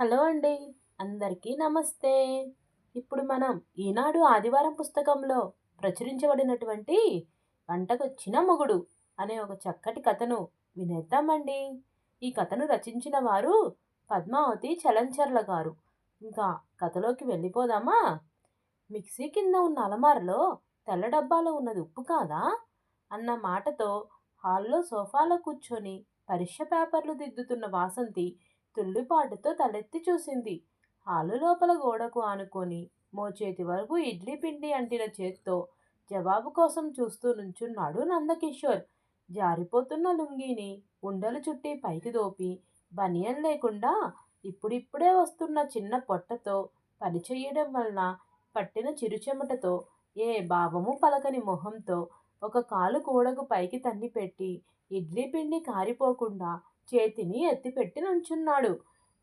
Hello అండి అందరికీ నమస్తే. ఇప్పుడు మనం ఈనాడు ఆదివారం పుస్తకంలో ప్రచురించబడినటువంటి వంటకొచ్చిన మొగుడు అనే ఒక చక్కటి కథను వినేద్దామండి. ఈ కథను రచించిన వారు పద్మావతి చలంచర్ల గారు. ఇంకా కథలోకి వెళ్ళిపోదామా? మిక్సీ కింద ఉన్న అలమారలో తెల్ల డబ్బాలో ఉన్నది ఉప్పు కాదా? అన్న మాటతో హాల్లో సోఫాలో కూర్చొని పరీక్ష పేపర్లు దిద్దుతున్న వాసంతి తుల్లిపాటుతో తలెత్తి చూసింది. హాలు లోపల గోడకు ఆనుకొని మోచేతి వరకు ఇడ్లీ పిండి అంటిన చేత్తో జవాబు కోసం చూస్తూ నుంచున్నాడు నందకిషోర్. జారిపోతున్న లుంగీని ఉండలు చుట్టి పైకి దోపి బనియన్ లేకుండా ఇప్పుడిప్పుడే వస్తున్న చిన్న పొట్టతో పనిచేయడం వలన పట్టిన చిరుచెమటతో ఏ భావము పలకని మొహంతో ఒక కాలు గోడకు పైకి తన్ని పెట్టి ఇడ్లీ పిండి కారిపోకుండా చేతిని ఎత్తిపెట్టి నుంచున్నాడు.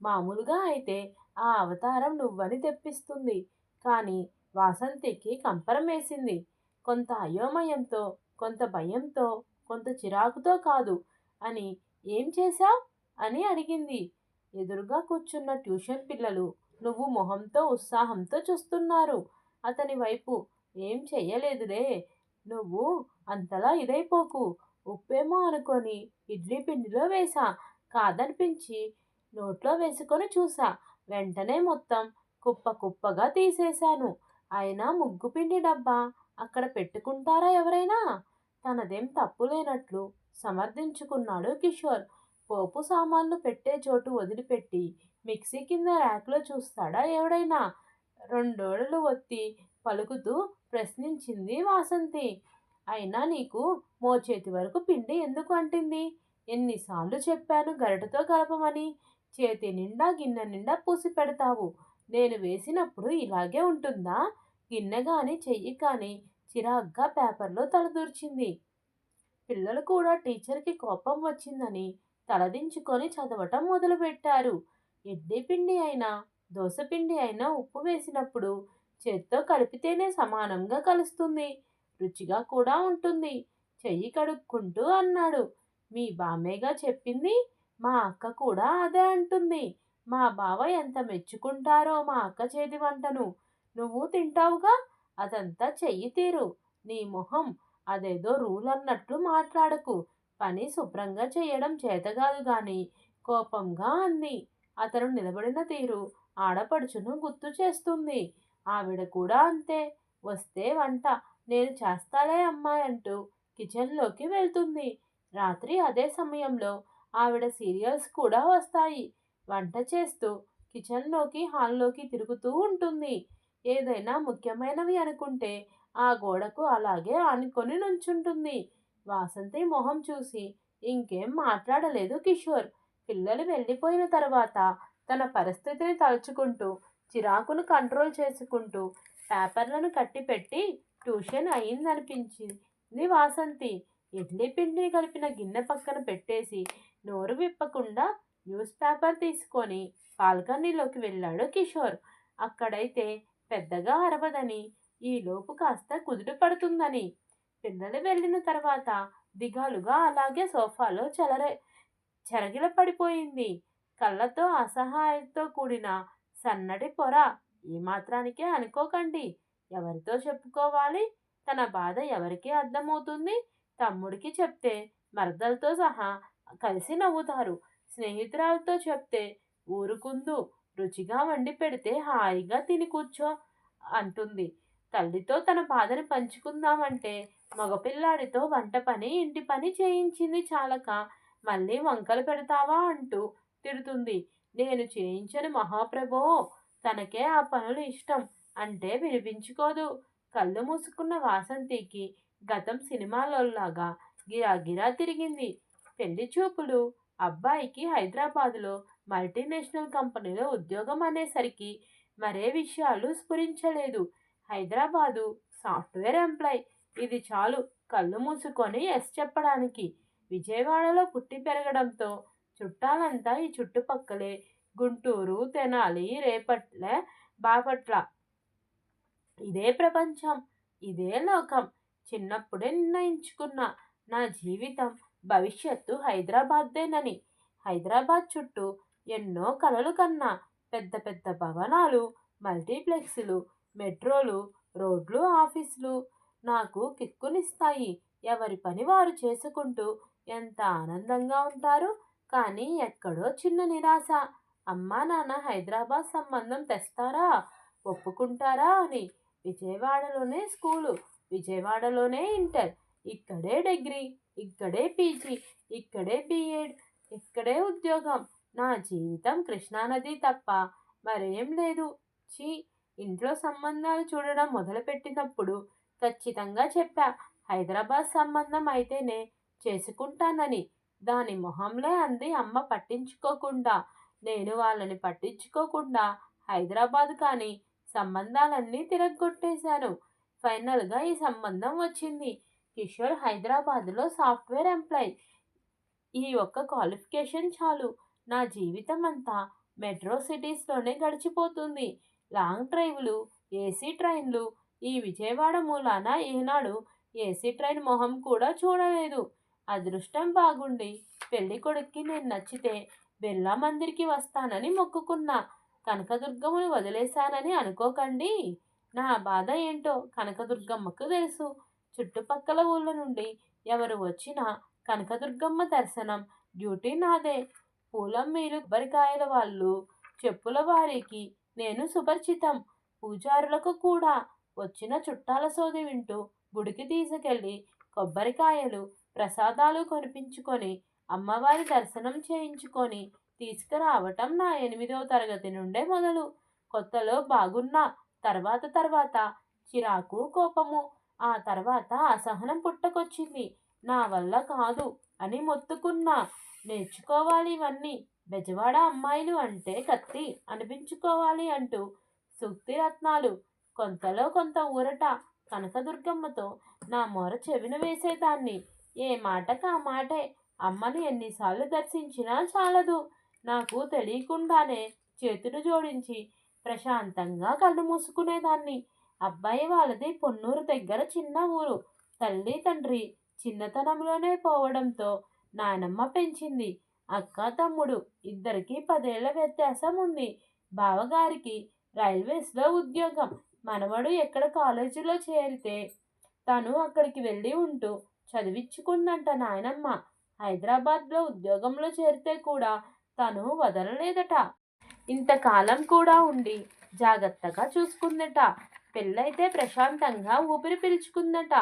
మామూలుగా అయితే ఆ అవతారం నువ్వని తెప్పిస్తుంది. కానీ వాసంతికి కంపరం వేసింది కొంత అయోమయంతో కొంత భయంతో కొంత చిరాకుతో కాదు. అని ఏం చేశావు? అని అడిగింది. ఎదురుగా కూర్చున్న ట్యూషన్ పిల్లలు నువ్వు మొహంతో ఉత్సాహంతో చూస్తున్నారు. అతని వైపు ఏం చెయ్యలేదులే. నువ్వు అంతలా ఇదైపోకు. ఉప్పేమో అనుకొని ఇడ్లీ పిండిలో వేసా కాదనిపించి నోట్లో వేసుకొని చూసా. వెంటనే మొత్తం కుప్ప కుప్పగా తీసేశాను. అయినా ముగ్గు పిండి డబ్బా అక్కడ పెట్టుకుంటారా ఎవరైనా? తనదేం తప్పు లేనట్లు సమర్థించుకున్నాడు కిషోర్. పోపు సామాన్లు పెట్టే చోటు వదిలిపెట్టి మిక్సీ కింద ర్యాక్లో చూస్తాడా ఎవడైనా? రెండోళ్ళు ఒత్తి పలుకుతూ ప్రశ్నించింది వాసంతి. అయినా నీకు మోచేతి వరకు పిండి ఎందుకు అంటింది? ఎన్నిసార్లు చెప్పాను గరిటతో కలపమని చేతి నిండా గిన్నె నిండా పూసి పెడతావు. నేను వేసినప్పుడు ఇలాగే ఉంటుందా? గిన్నె కానీ చెయ్యి కానీ చిరాగ్గా పేపర్లో తలదూర్చింది. పిల్లలు కూడా టీచర్కి కోపం వచ్చిందని తలదించుకొని చదవటం మొదలుపెట్టారు. ఇడ్లీ పిండి అయినా దోసపిండి అయినా ఉప్పు వేసినప్పుడు చేత్తో కలిపితేనే సమానంగా కలుస్తుంది. రుచిగా కూడా ఉంటుంది. చెయ్యి కడుక్కుంటూ అన్నాడు. మీ బామ్మేగా చెప్పింది మా అక్క కూడా అదే అంటుంది. మా బావ ఎంత మెచ్చుకుంటారో మా అక్క చేతి వంటను. నువ్వు తింటావుగా? అదంతా చెయ్యి తీరు. నీ మొహం అదేదో రూల్ అన్నట్లు మాట్లాడకు. పని శుభ్రంగా చేయడం చేతగాదు గాని కోపంగా అంది. అతను నిలబడిన తీరు ఆడపడుచును గుర్తు చేస్తుంది. ఆవిడ కూడా అంతే. వస్తే వంట. నేను చేస్తాలే అమ్మాయి అంటూ కిచెన్లోకి వెళ్తుంది. రాత్రి అదే సమయంలో ఆవిడ సీరియల్స్ కూడా వస్తాయి. వంట చేస్తూ కిచెన్లోకి హాల్లోకి తిరుగుతూ ఉంటుంది. ఏదైనా ముఖ్యమైనవి అనుకుంటే ఆ గోడకు అలాగే ఆనుకొని నుంచుంటుంది. వాసంతి మొహం చూసి ఇంకేం మాట్లాడలేదు కిషోర్. పిల్లలు వెళ్ళిపోయిన తర్వాత తన పరిస్థితిని తలుచుకుంటూ చిరాకును కంట్రోల్ చేసుకుంటూ పేపర్లను కట్టిపెట్టి ట్యూషన్ అయిందనిపించింది వాసంతి. ఎడ్లీ పిండి కలిపిన గిన్నె పక్కన పెట్టేసి నోరు విప్పకుండా న్యూస్ పేపర్ తీసుకొని బాల్కనీలోకి వెళ్ళాడు కిషోర్. అక్కడైతే పెద్దగా అరవదని ఈలోపు కాస్త కుదుట పడుతుందని. పిల్లలు వెళ్ళిన తర్వాత దిగాలుగా అలాగే సోఫాలో చెలరే చెరగిల పడిపోయింది. కళ్ళతో అసహాయంతో కూడిన సన్నటి పొర ఈ మాత్రానికే అనుకోకండి. ఎవరితో చెప్పుకోవాలి? తన బాధ ఎవరికి అర్థమవుతుంది? తమ్ముడికి చెప్తే మరదలతో సహా కలిసి నవ్వుతారు. స్నేహితురాలతో చెప్తే ఊరుకుందు రుచిగా వండి పెడితే హాయిగా తిని కూర్చో అంటుంది. తల్లితో తన బాధని పంచుకుందామంటే మగపిల్లాడితో వంట పని ఇంటి పని చేయించింది చాలక మళ్ళీ వంకలు పెడతావా? అంటూ తిడుతుంది. నేను చేయించని మహాప్రభో తనకే ఆ పనులు ఇష్టం అంటే వినిపించుకోదు. కళ్ళు మూసుకున్న వాసంతికి గతం సినిమాలోలాగా గిరాగిరా తిరిగింది. పెళ్ళి చూపులు అబ్బాయికి హైదరాబాదులో మల్టీనేషనల్ కంపెనీలో ఉద్యోగం అనేసరికి మరే విషయాలు స్ఫురించలేదు. హైదరాబాదు సాఫ్ట్వేర్ ఎంప్లాయ్ ఇది చాలు కళ్ళు మూసుకొని ఎస్ చెప్పడానికి. విజయవాడలో పుట్టి పెరగడంతో చుట్టాలంతా ఈ చుట్టుపక్కలే గుంటూరు తెనాలి రేపట్ల బాపట్ల. ఇదే ప్రపంచం ఇదే లోకం. చిన్నప్పుడే నిర్ణయించుకున్న నా జీవితం భవిష్యత్తు హైదరాబాద్దేనని. హైదరాబాద్ చుట్టూ ఎన్నో కలలు కన్నా పెద్ద పెద్ద భవనాలు మల్టీప్లెక్స్లు మెట్రోలు రోడ్లు ఆఫీసులు నాకు కిక్కునిస్తాయి. ఎవరి పని వారు చేసుకుంటూ ఎంత ఆనందంగా ఉంటారు? కానీ ఎక్కడో చిన్న నిరాశ. అమ్మా నాన్న హైదరాబాద్ సంబంధం తెస్తారా? ఒప్పుకుంటారా అని. విజయవాడలోనే స్కూలు. విజయవాడలోనే ఇంటర్. ఇక్కడే డిగ్రీ ఇక్కడే పీజీ ఇక్కడే బీఎడ్ ఇక్కడే ఉద్యోగం. నా జీవితం కృష్ణానది తప్ప మరేం లేదు. చీ ఇంట్లో సంబంధాలు చూడడం మొదలుపెట్టినప్పుడు ఖచ్చితంగా చెప్పా హైదరాబాద్ సంబంధం అయితేనే చేసుకుంటానని. దాని మొహంలే అంది అమ్మ పట్టించుకోకుండా. నేను వాళ్ళని పట్టించుకోకుండా హైదరాబాద్ కానీ సంబంధాలన్నీ తిరగొట్టేశాను ఫైనల్గా ఈ సంబంధం వచ్చింది. కిషోర్ హైదరాబాద్లో సాఫ్ట్వేర్ ఎంప్లాయ్. ఈ ఒక్క క్వాలిఫికేషన్ చాలు. నా జీవితం అంతా మెట్రో సిటీస్లోనే గడిచిపోతుంది. లాంగ్ డ్రైవ్లు ఏసీ ట్రైన్లు ఈ విజయవాడ మూలాన ఏనాడు ఏసీ ట్రైన్ మొహం కూడా చూడలేదు. అదృష్టం బాగుండి. పెళ్ళి కొడుక్కి నేను నచ్చితే బిర్లా మందిర్కి వస్తానని మొక్కుకున్నా. కనకదుర్గమును వదిలేశానని అనుకోకండి. నా బాధ ఏంటో కనకదుర్గమ్మకు తెలుసు. చుట్టుపక్కల ఊళ్ళ నుండి ఎవరు వచ్చినా కనకదుర్గమ్మ దర్శనం డ్యూటీ నాదే. పూలం మీరు కొబ్బరికాయల వాళ్ళు చెప్పుల వారికి నేను సుపరిచితం. పూజారులకు కూడా వచ్చిన చుట్టాల సోది వింటూ గుడికి తీసుకెళ్ళి కొబ్బరికాయలు ప్రసాదాలు కొనిపించుకొని అమ్మవారి దర్శనం చేయించుకొని తీసుకురావటం నా ఎనిమిదవ తరగతి నుండే మొదలు. కొత్తలో బాగున్నా తర్వాత తర్వాత చిరాకు కోపము. ఆ తర్వాత అసహనం పుట్టకొచ్చింది. నా వల్ల కాదు అని మొత్తుకున్నా. నేర్చుకోవాలి ఇవన్నీ. బెజవాడ అమ్మాయిలు అంటే కత్తి అనిపించుకోవాలి అంటూ సూక్తి రత్నాలు కొంతలో కొంత ఊరట కనకదుర్గమ్మతో నా మొర చెవిన వేసేదాన్ని. ఏ మాటక ఆ మాటే. అమ్మని ఎన్నిసార్లు దర్శించినా చాలదు. నాకు తెలియకుండానే చేతులు జోడించి ప్రశాంతంగా కళ్ళు మూసుకునేదాన్ని. అబ్బాయి వాళ్ళది పొన్నూరు దగ్గర చిన్న ఊరు. తల్లి తండ్రి చిన్నతనంలోనే పోవడంతో నానమ్మ పెంచింది. అక్క తమ్ముడు ఇద్దరికి పదేళ్ళ వ్యత్యాసం ఉంది. బావగారికి రైల్వేస్లో ఉద్యోగం. మనవడు ఎక్కడ కాలేజీలో చేరితే తను అక్కడికి వెళ్ళి ఉంటూ చదివించుకుందంట నాయనమ్మ. హైదరాబాద్లో ఉద్యోగంలో చేరితే కూడా తను వదలలేదట. ఇంతకాలం కూడా ఉండి జాగ్రత్తగా చూసుకుందట. పెళ్ళైతే ప్రశాంతంగా ఊపిరి పీల్చుకుందట.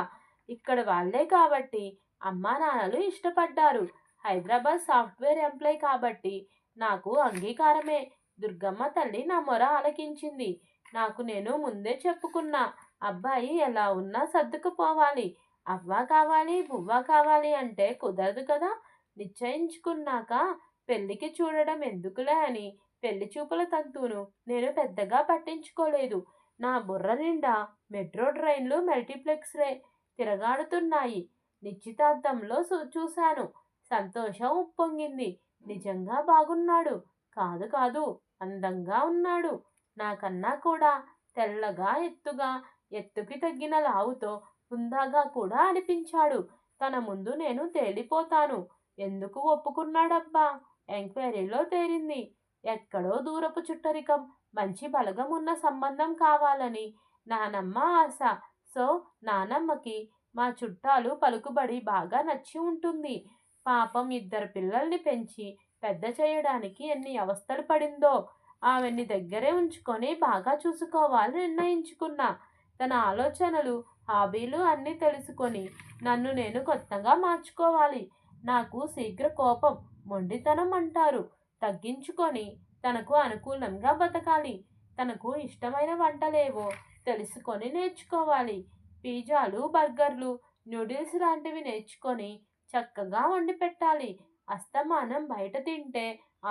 ఇక్కడ వాళ్ళే కాబట్టి అమ్మా నాన్నలు ఇష్టపడ్డారు. హైదరాబాద్ సాఫ్ట్వేర్ ఎంప్లాయ్ కాబట్టి నాకు అంగీకారమే. దుర్గమ్మ తల్లి నా మొర ఆలకించింది. నాకు నేను ముందే చెప్పుకున్నా అబ్బాయి ఎలా ఉన్నా సర్దుకుపోవాలి. అవ్వ కావాలి బువ్వ కావాలి అంటే కుదరదు కదా. నిశ్చయించుకున్నాక పెళ్ళికి చూడడం ఎందుకులే అని పెళ్ళి చూపుల తంతును నేను పెద్దగా పట్టించుకోలేదు. నా బుర్ర నిండా మెట్రో ట్రైన్లు మల్టీప్లెక్స్లే తిరగాడుతున్నాయి. నిశ్చితార్థంలో చూశాను. సంతోషం ఉప్పొంగింది. నిజంగా బాగున్నాడు. కాదు కాదు అందంగా ఉన్నాడు. నాకన్నా కూడా తెల్లగా ఎత్తుగా ఎత్తుకి తగ్గిన లావుతో హుందాగా కూడా అనిపించాడు. తన ముందు నేను తేలిపోతాను. ఎందుకు ఒప్పుకున్నాడబ్బా? ఎంక్వైరీలో తేరింది. ఎక్కడో దూరపు చుట్టరికం. మంచి బలగం ఉన్న సంబంధం కావాలని. నానమ్మ ఆశ. సో నానమ్మకి మా చుట్టాలు పలుకుబడి బాగా నచ్చి ఉంటుంది. పాపం ఇద్దరు పిల్లల్ని పెంచి పెద్ద చేయడానికి ఎన్ని అవస్థలు పడిందో. ఆమెని దగ్గరే ఉంచుకొని బాగా చూసుకోవాలని నిర్ణయించుకున్నా. తన ఆలోచనలు హాబీలు అన్నీ తెలుసుకొని నన్ను నేను కొత్తగా మార్చుకోవాలి. నాకు శీఘ్ర కోపం మొండితనం అంటారు. తగ్గించుకొని తనకు అనుకూలంగా బతకాలి. తనకు ఇష్టమైన వంటలేవో తెలుసుకొని నేర్చుకోవాలి. పిజ్జాలు బర్గర్లు నూడిల్స్ లాంటివి నేర్చుకొని చక్కగా వండి పెట్టాలి అస్తమానం బయట తింటే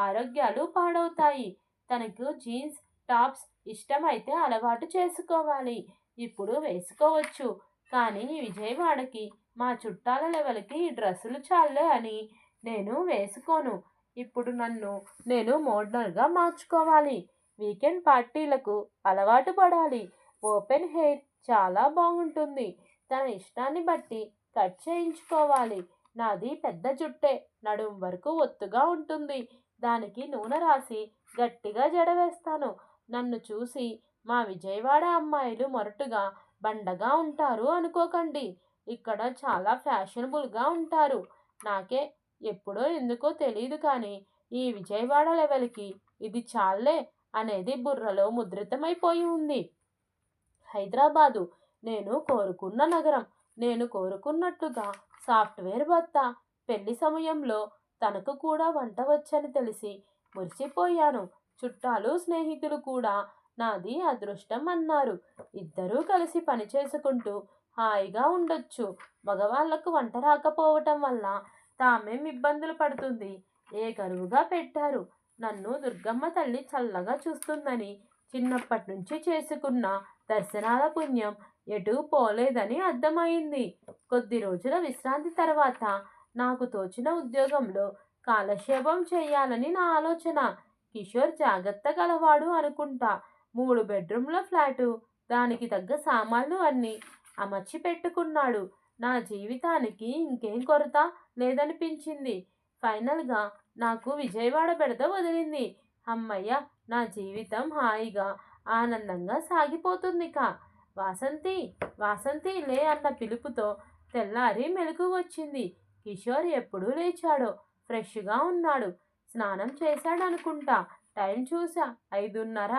ఆరోగ్యాలు పాడవుతాయి. తనకు జీన్స్ టాప్స్ ఇష్టమైతే అలవాటు చేసుకోవాలి. ఇప్పుడు వేసుకోవచ్చు. కానీ విజయవాడకి మా చుట్టాల లెవెల్కి ఈ డ్రెస్సులు చాలే అని నేను వేసుకోను. ఇప్పుడు నన్ను నేను మోడర్న్గా మార్చుకోవాలి. వీకెండ్ పార్టీలకు అలవాటు పడాలి. ఓపెన్ హెయిర్ చాలా బాగుంటుంది. తన ఇష్టాన్ని బట్టి కట్ చేయించుకోవాలి. నాది పెద్ద జుట్టే. నడుం వరకు ఒత్తుగా ఉంటుంది. దానికి నూనె రాసి గట్టిగా జడ వేస్తాను. నన్ను చూసి మా విజయవాడ అమ్మాయిలు మొరటుగా బండగా ఉంటారు అనుకోకండి. ఇక్కడ చాలా ఫ్యాషనబుల్గా ఉంటారు. నాకే ఎప్పుడో ఎందుకో తెలియదు కానీ ఈ విజయవాడ లెవెల్కి ఇది చాలే అనేది బుర్రలో ముద్రితమైపోయి ఉంది. హైదరాబాదు నేను కోరుకున్న నగరం నేను కోరుకున్నట్లుగా సాఫ్ట్వేర్ భర్త పెళ్ళి సమయంలో తనకు కూడా వంట వచ్చని తెలిసి మురిసిపోయాను. చుట్టాలు స్నేహితులు కూడా నాది అదృష్టం అన్నారు. ఇద్దరూ కలిసి పని చేసుకుంటూ హాయిగా ఉండొచ్చు. మగవాళ్ళకు వంట రాకపోవటం వల్ల తామేం ఇబ్బందులు పడుతుంది. ఏ గరువుగా పెట్టారు? నన్ను దుర్గమ్మ తల్లి చల్లగా చూస్తుందని చిన్నప్పటి నుంచి చేసుకున్న దర్శనాల పుణ్యం ఎటూ పోలేదని అర్థమైంది. కొద్ది రోజుల విశ్రాంతి తర్వాత నాకు తోచిన ఉద్యోగంలో కాలక్షేపం చేయాలని నా ఆలోచన. కిషోర్ జాగ్రత్త గలవాడు అనుకుంటా. మూడు బెడ్రూమ్ల ఫ్లాటు దానికి తగ్గ సామాన్లు అన్నీ అమర్చి పెట్టుకున్నాడు. నా జీవితానికి ఇంకేం కొరత? లేదనిపించింది. ఫైనల్గా నాకు విజయవాడ బెడద వదిలింది. అమ్మయ్య నా జీవితం హాయిగా ఆనందంగా సాగిపోతుంది కా వాసంతి వాసంతి లే అన్న పిలుపుతో తెల్లారి మెలకు వచ్చింది. కిషోర్ ఎప్పుడూ లేచాడో ఫ్రెష్గా ఉన్నాడు. స్నానం చేశాడనుకుంటా టైం చూసా ఐదున్నర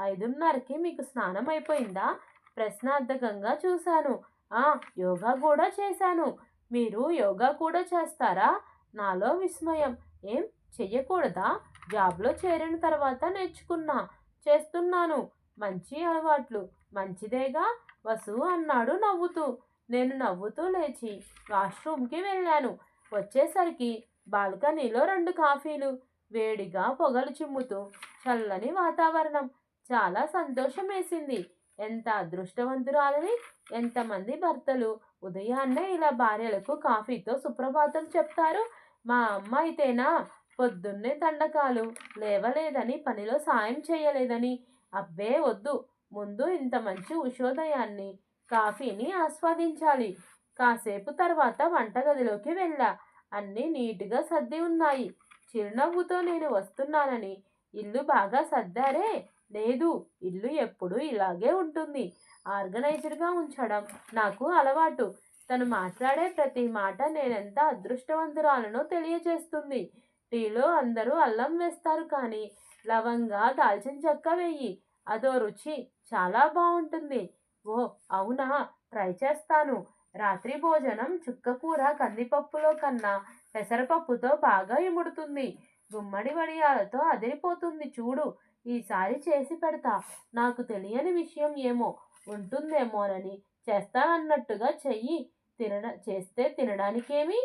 ఐదున్నరకి మీకు స్నానం అయిపోయిందా? ప్రశ్నార్థకంగా చూశాను. ఆ యోగా కూడా చేశాను. మీరు యోగా కూడా చేస్తారా? నాలో విస్మయం. ఏం? చెయ్యకూడదా? జాబ్లో చేరిన తర్వాత నేర్చుకున్నా. చేస్తున్నాను. మంచి అలవాట్లు. మంచిదేగా? వసు అన్నాడు నవ్వుతూ. నేను నవ్వుతూ లేచి వాష్రూమ్కి వెళ్ళాను. వచ్చేసరికి బాల్కనీలో రెండు కాఫీలు. వేడిగా పొగలు చిమ్ముతూ చల్లని వాతావరణం. చాలా సంతోషం వేసింది ఎంత అదృష్టవంతురాలని ఎంతమంది భర్తలు. ఉదయాన్నే ఇలా భార్యలకు కాఫీతో సుప్రభాతం చెప్తారు. మా అమ్మ అయితేనా? పొద్దున్నే దండకాలు లేవలేదని పనిలో సాయం చేయలేదని. అబ్బే వద్దు. ముందు ఇంత మంచి ఉషోదయాన్ని కాఫీని ఆస్వాదించాలి. కాసేపు తర్వాత వంటగదిలోకి వెళ్ళా. అన్నీ నీట్గా సర్ది ఉన్నాయి. చిరునవ్వుతో నేను వస్తున్నానని. ఇల్లు బాగా సర్దారే? లేదు ఇల్లు ఎప్పుడూ ఇలాగే ఉంటుంది. ఆర్గనైజర్గా ఉంచడం. నాకు అలవాటు. తను మాట్లాడే ప్రతి మాట నేనెంత అదృష్టవంతురాలనో తెలియజేస్తుంది. టీలో అందరూ అల్లం వేస్తారు కానీ లవంగా దాల్చిన చెక్క వెయ్యి అదో రుచి చాలా బాగుంటుంది. ఓ అవునా? ట్రై చేస్తాను. రాత్రి భోజనం చుక్కకూర కందిపప్పులో కన్నా పెసరపప్పుతో బాగా ఇముడుతుంది. గుమ్మడి వడియాలతో అదిరిపోతుంది. చూడు ఈసారి చేసి పెడతా. నాకు తెలియని విషయం ఏమో. ఉంటుందేమోనని చేస్తానన్నట్టుగా చెయ్యి. తినడ చేస్తే తినడానికేమి?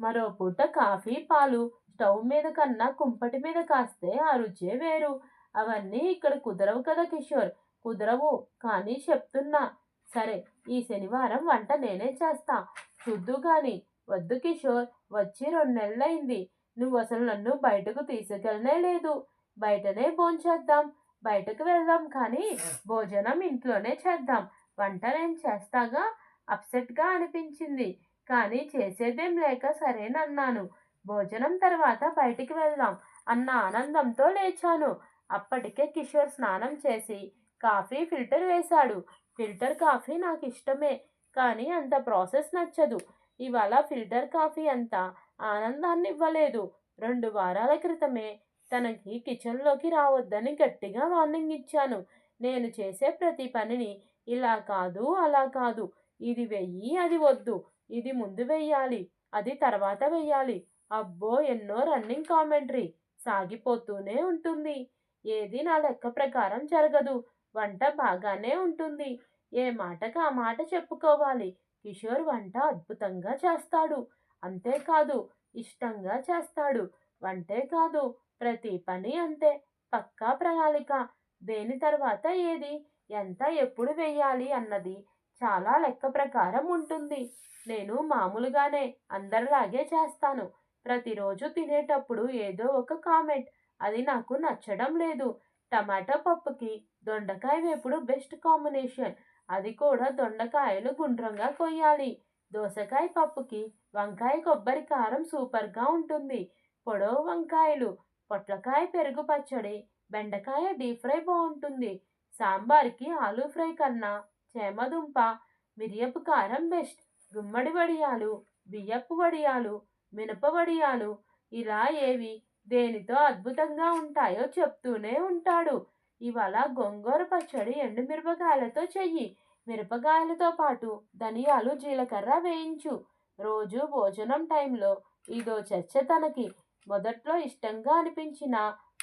మరో పూట కాఫీ పాలు. స్టవ్ మీద కన్నా కుంపటి మీద కాస్తే ఆ రుచే వేరు. అవన్నీ ఇక్కడ కుదరవు కదా కిషోర్. కుదరవు కానీ చెప్తున్నా. సరే ఈ శనివారం వంట నేనే చేస్తా. చూద్దు కానీ వద్దు కిషోర్. వచ్చి రెండు నెలలైంది నువ్వు అసలు నన్ను బయటకు తీసుకెళ్ళనే లేదు. బయటనే భోంచేద్దాం. బయటకు వెళ్దాం కానీ భోజనం ఇంట్లోనే చేద్దాం. వంట నేను చేస్తాగా? అప్సెట్గా అనిపించింది. కానీ చేసేదేం లేక సరేనన్నాను భోజనం తర్వాత బయటికి వెళ్దాం అన్న ఆనందంతో లేచాను. అప్పటికే కిషోర్ స్నానం చేసి కాఫీ ఫిల్టర్ వేశాడు. ఫిల్టర్ కాఫీ నాకు ఇష్టమే కానీ అంత ప్రాసెస్ నచ్చదు. ఇవాళ ఫిల్టర్ కాఫీ అంత ఆనందాన్ని ఇవ్వలేదు రెండు వారాల క్రితమే తనకి కిచెన్లోకి రావద్దని గట్టిగా వార్నింగ్ ఇచ్చాను. నేను చేసే ప్రతి పనిని ఇలా కాదు అలా కాదు. ఇది వెయ్యి అది వద్దు. ఇది ముందు వెయ్యాలి అది తర్వాత వెయ్యాలి. అబ్బో ఎన్నో రన్నింగ్ కామెంటరీ సాగిపోతూనే ఉంటుంది. ఏది నా లెక్క ప్రకారం జరగదు. వంట బాగానే ఉంటుంది. ఏ మాటకు ఆ మాట చెప్పుకోవాలి? కిషోర్ వంట అద్భుతంగా చేస్తాడు. అంతేకాదు ఇష్టంగా చేస్తాడు. వంటే కాదు ప్రతి పని అంతే. పక్కా ప్రణాళిక. దేని తర్వాత ఏది? ఎంత ఎప్పుడు వేయాలి అన్నది చాలా లెక్క ప్రకారం ఉంటుంది. నేను మామూలుగానే అందరిలాగే చేస్తాను. ప్రతిరోజు తినేటప్పుడు ఏదో ఒక కామెంట్. అది నాకు నచ్చడం లేదు. టమాటా పప్పుకి దొండకాయ వేపుడు బెస్ట్ కాంబినేషన్. అది కూడా దొండకాయలు గుండ్రంగా కొయ్యాలి. దోసకాయ పప్పుకి వంకాయ కొబ్బరి కారం సూపర్గా ఉంటుంది. పొడవు వంకాయలు. పొట్లకాయ పెరుగు పచ్చడి బెండకాయ డీప్ ఫ్రై బాగుంటుంది సాంబార్కి ఆలూ ఫ్రై కన్నా చేమదుంప మిరియపు కారం బెస్ట్. గుమ్మడి వడియాలు బియ్యపు వడియాలు మినప వడియాలు ఇలా ఏవి దేనితో అద్భుతంగా ఉంటాయో చెప్తూనే ఉంటాడు. ఇవాళ గోంగూర పచ్చడి ఎండుమిరపకాయలతో చెయ్యి. మిరపకాయలతో పాటు ధనియాలు జీలకర్ర వేయించు. రోజు భోజనం టైంలో ఇదో చర్చ తనకి. మొదట్లో ఇష్టంగా అనిపించిన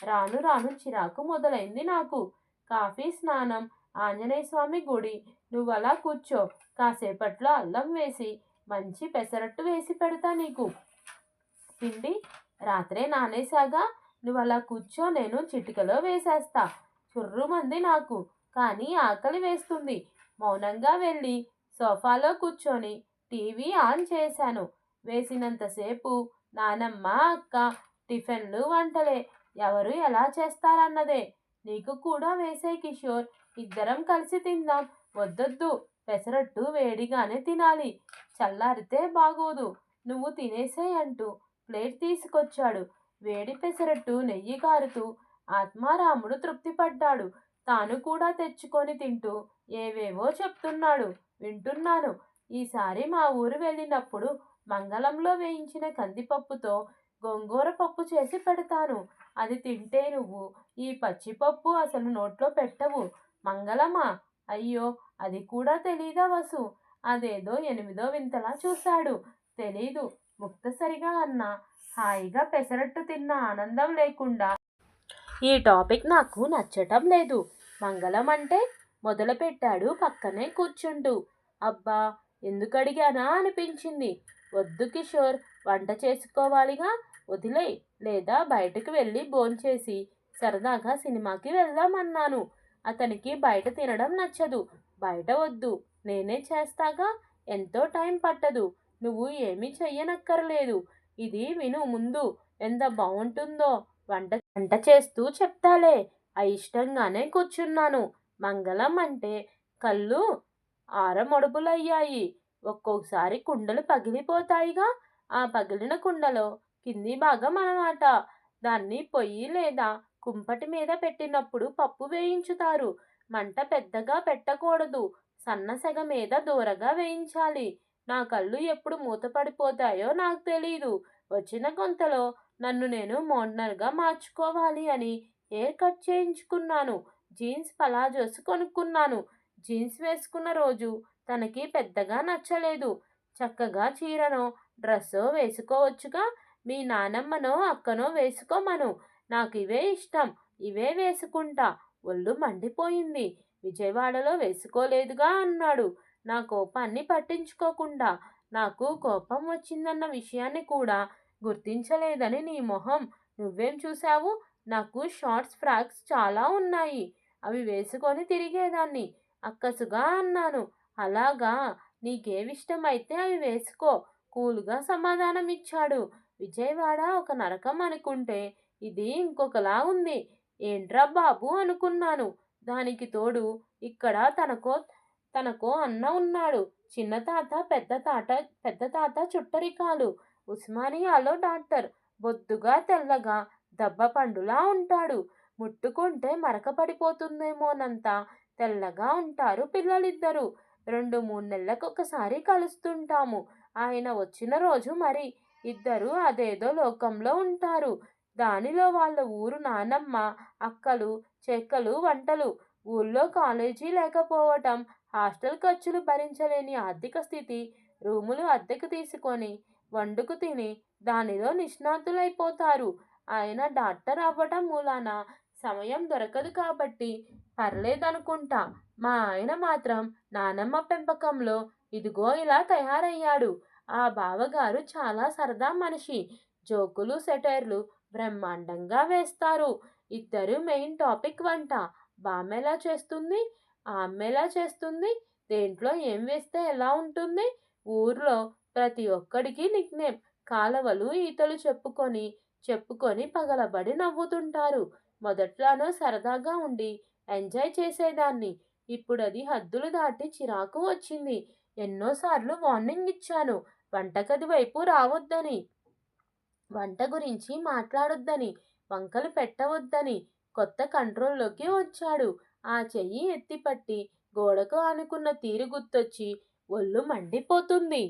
రాను రాను చిరాకు మొదలైంది నాకు. కాఫీ స్నానం ఆంజనేయ స్వామి గుడి నువ్వు అలా కూర్చో. కాసేపట్లో అల్లం వేసి మంచి పెసరట్టు వేసి పెడతా నీకు. పిండి రాత్రే నానేసాగా నువ్వు అలా కూర్చో నేను చిటికలో వేసేస్తా. చుర్రుమంది నాకు కానీ ఆకలి వేస్తుంది. మౌనంగా వెళ్ళి సోఫాలో కూర్చొని టీవీ ఆన్ చేశాను. వేసినంతసేపు నానమ్మ అక్క టిఫిన్లు వంటలే. ఎవరు ఎలా చేస్తారన్నదే. నీకు కూడా వేసే కిషోర్. ఇద్దరం కలిసి తిందాం. వద్దొద్దు. పెసరట్టు వేడిగానే తినాలి. చల్లారితే బాగోదు. నువ్వు తినేసే అంటూ ప్లేట్ తీసుకొచ్చాడు. వేడి పెసరట్టు నెయ్యి కారుతూ ఆత్మారాముడు తృప్తిపడ్డాడు. తాను కూడా తెచ్చుకొని తింటూ ఏవేవో చెప్తున్నాడు. వింటున్నాను. ఈసారి మా ఊరు వెళ్ళినప్పుడు మంగళంలో వేయించిన కందిపప్పుతో గోంగూర పప్పు చేసి పెడతాను. అది తింటే నువ్వు ఈ పచ్చిపప్పు అసలు నోట్లో పెట్టవు. మంగళమా? అయ్యో అది కూడా తెలీదా వసు? అదేదో ఎనిమిదో వింతలా చూశాడు. తెలీదు ముక్తసరిగా అన్న. హాయిగా పెసరట్టు తిన్న ఆనందం లేకుండా. ఈ టాపిక్ నాకు నచ్చటం లేదు. మంగళం అంటే మొదలుపెట్టాడు పక్కనే కూర్చుంటూ. అబ్బా ఎందుకు అడిగానా అనిపించింది. వద్దు కిషోర్ వంట చేసుకోవాలిగా? వదిలే. లేదా బయటకు వెళ్ళి భోంచేసి సరదాగా సినిమాకి వెళ్దామన్నాను. అతనికి బయట తినడం నచ్చదు. బయట వద్దు. నేనే చేస్తాగా? ఎంతో టైం పట్టదు. నువ్వు ఏమీ చెయ్యనక్కర్లేదు. ఇది విను ముందు. ఎంత బాగుంటుందో వంట వంట చేస్తూ చెప్తాలే. అయిష్టంగానే కూర్చున్నాను. మంగళం అంటే కళ్ళు ఆరమొడుపులయ్యాయి. ఒక్కోసారి కుండలు పగిలిపోతాయిగా. ఆ పగిలిన కుండలో కింది భాగం అన్నమాట. దాన్ని పొయ్యి లేదా కుంపటి మీద పెట్టినప్పుడు పప్పు వేయించుతారు. మంట పెద్దగా పెట్టకూడదు. సన్నసెగ మీద దూరగా వేయించాలి. నా కళ్ళు ఎప్పుడు మూతపడిపోతాయో నాకు తెలీదు. వచ్చిన కొంతలో నన్ను నేను మోడనర్గా మార్చుకోవాలి అని హెయిర్ కట్ చేయించుకున్నాను. జీన్స్ పలాజోస్ కొనుక్కున్నాను. జీన్స్ వేసుకున్న రోజు తనకి పెద్దగా నచ్చలేదు. చక్కగా చీరనో డ్రెస్సో వేసుకోవచ్చుగా. మీ నానమ్మనో అక్కనో వేసుకోమను. నాకు ఇవే ఇష్టం. ఇవే వేసుకుంటా. ఒళ్ళు మండిపోయింది. విజయవాడలో వేసుకోలేదుగా అన్నాడు. నా కోపాన్ని పట్టించుకోకుండా. నాకు కోపం వచ్చిందన్న విషయాన్ని కూడా గుర్తించలేదని నీ మొహం. నువ్వేం చూసావు నాకు షార్ట్స్ ఫ్రాక్స్ చాలా ఉన్నాయి. అవి వేసుకొని తిరిగేదాన్ని. అక్కసుగా అన్నాను. అలాగా నీకేవిష్టమైతే అవి వేసుకో. కూల్గా సమాధానం ఇచ్చాడు విజయవాడ ఒక నరకం అనుకుంటే ఇది ఇంకొకలా ఉంది. ఏంట్రా బాబు అనుకున్నాను. దానికి తోడు ఇక్కడ తనకో తనకో అన్న ఉన్నాడు. చిన్న తాత పెద్ద తాత పెద్ద తాత చుట్టరికాలు. ఉస్మానియాలో డాక్టర్. బొద్దుగా తెల్లగా దెబ్బ పండులా ఉంటాడు. ముట్టుకుంటే మరక పడిపోతుందేమోనంత తెల్లగా ఉంటారు పిల్లలిద్దరూ. రెండు మూడు నెలలకు ఒకసారి కలుస్తుంటాము. ఆయన వచ్చిన రోజు మరి ఇద్దరు అదేదో లోకంలో ఉంటారు. దానిలో వాళ్ళ ఊరు నానమ్మ అక్కలు చెక్కలు వంటలు. ఊళ్ళో కాలేజీ లేకపోవటం హాస్టల్ ఖర్చులు భరించలేని ఆర్థిక స్థితి రూములు అద్దెకు తీసుకొని వండుకు తిని దానిలో నిష్ణాతులైపోతారు. ఆయన డాక్టర్ అవ్వటం మూలాన సమయం దొరకదు కాబట్టి పర్లేదనుకుంటా. మా ఆయన మాత్రం నానమ్మ పెంపకంలో ఇదిగో ఇలా తయారయ్యాడు. ఆ బావగారు చాలా సరదా మనిషి. జోకులు సెటైర్లు బ్రహ్మాండంగా వేస్తారు. ఇద్దరు మెయిన్ టాపిక్ వంట. బామెలా చేస్తుంది? ఆమెలా చేస్తుంది? దేంట్లో ఏం వేస్తే ఎలా ఉంటుంది? ఊర్లో ప్రతి ఒక్కడికి నిక్నేమ్ కాలవలు ఈతలు చెప్పుకొని చెప్పుకొని పగలబడి నవ్వుతుంటారు. మొదట్లోనో సరదాగా ఉండి ఎంజాయ్ చేసేదాన్ని. ఇప్పుడు అది హద్దులు దాటి చిరాకు వచ్చింది. ఎన్నోసార్లు వార్నింగ్ ఇచ్చాను. వంటగది వైపు రావద్దని. వంట గురించి మాట్లాడొద్దని. వంకలు పెట్టవద్దని. కొత్త కంట్రోల్లోకి వచ్చాడు. ఆ చెయ్యి ఎత్తిపట్టి గోడకు ఆనుకున్న తీరు గుర్తొచ్చి ఒళ్ళు మండిపోతుంది.